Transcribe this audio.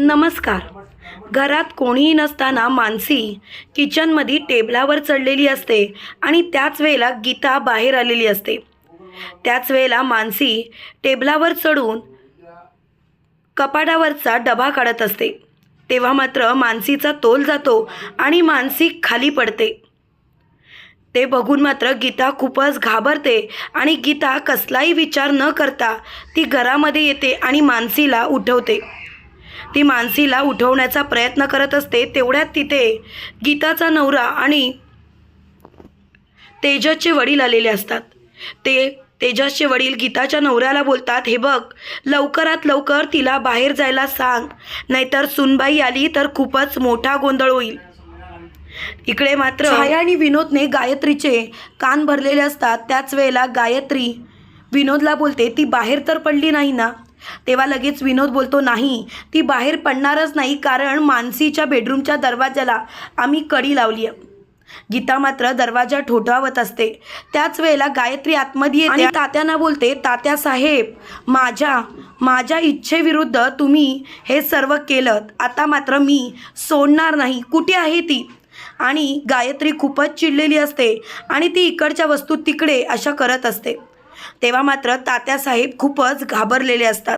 नमस्कार. घरात कोणीही नसताना मानसी किचनमध्ये टेबलावर चढलेली असते आणि त्याच वेळेला गीता बाहेर आलेली असते. त्याच वेळेला मानसी टेबलावर चढून कपाटावरचा डबा काढत असते. तेव्हा मात्र मानसीचा तोल जातो आणि मानसी खाली पडते. ते बघून मात्र गीता खूपच घाबरते आणि गीता कसलाही विचार न करता ती घरामध्ये येते आणि मानसीला उठवते. ती मानसीला उठवण्याचा प्रयत्न करत असते तेवढ्यात तिथे गीताचा नवरा आणि तेजसचे वडील आलेले असतात. ते तेजसचे वडील गीताच्या नवऱ्याला बोलतात हे बघ लवकरात लवकर तिला बाहेर जायला सांग. नाहीतर सुनबाई आली तर खूपच मोठा गोंधळ होईल. इकडे मात्र छाया आणि विनोदने गायत्रीचे कान भरलेले असतात. त्याच वेळेला गायत्री विनोदला बोलते ती बाहेर तर पडली नाही ना? तेव्हा लगेच विनोद बोलतो नाही ती बाहेर पडणारच नाही कारण मानसीच्या बेडरूमच्या दरवाजाला आम्ही कडी लावली आहे. गीता मात्र दरवाजा ठोठावत असते. त्याच वेळेला गायत्री आतमध्ये येते तात्यांना बोलते तात्या साहेब माझ्या माझ्या इच्छेविरुद्ध तुम्ही हे सर्व केलं आता मात्र मी सोडणार नाही. कुठे आहे ती? आणि गायत्री खूपच चिडलेली असते आणि ती इकडच्या वस्तू तिकडे अशा करत असते. तेव्हा मात्र तात्यासाहेब खूपच घाबरलेले असतात.